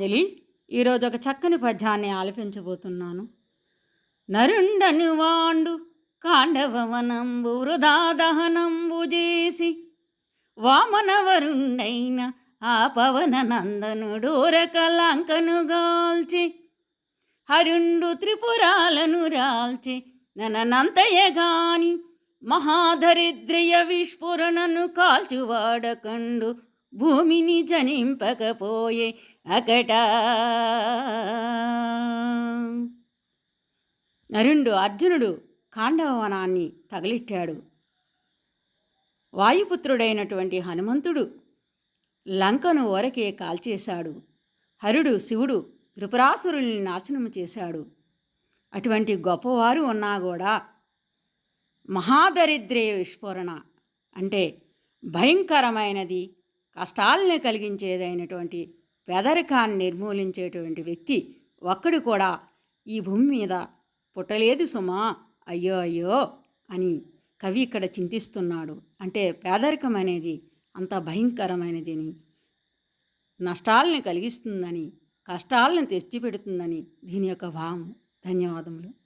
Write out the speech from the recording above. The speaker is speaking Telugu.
అంజలి ఈరోజు ఒక చక్కని పద్యాన్ని ఆలపించబోతున్నాను. నరుండను వాండు కాండవవనంబు వృధా దహనంబు చేసి వామనవరుండైన ఆ పవన నందనుడు రకలంకను గాల్చి హరుండు త్రిపురాలను రాల్చి ననంతయగాని మహాదరిద్రయ విస్ఫురణను కాల్చువాడకండు భూమిని జనింపకపోయే అకట. నరుండు అర్జునుడు కాండవవనాన్ని తగిలిట్టాడు. వాయుపుత్రుడైనటువంటి హనుమంతుడు లంకను ఓరకే కాల్చేశాడు. హరుడు శివుడు త్రిపురాసురుల్ని నాశనము చేశాడు. అటువంటి గొప్పవారు ఉన్నా కూడా మహాదరిద్రేయ విస్ఫోరణ అంటే భయంకరమైనది కష్టాలని కలిగించేదైనటువంటి పేదరికాన్ని నిర్మూలించేటువంటి వ్యక్తి ఒక్కడు కూడా ఈ భూమి మీద పుట్టలేదు సుమా అయ్యో అయ్యో అని కవి ఇక్కడ చింతిస్తున్నాడు. అంటే పేదరికం అనేది అంత భయంకరమైనదని నష్టాలని కలిగిస్తుందని కష్టాలను తెచ్చిపెడుతుందని దీని యొక్క భావం. ధన్యవాదములు.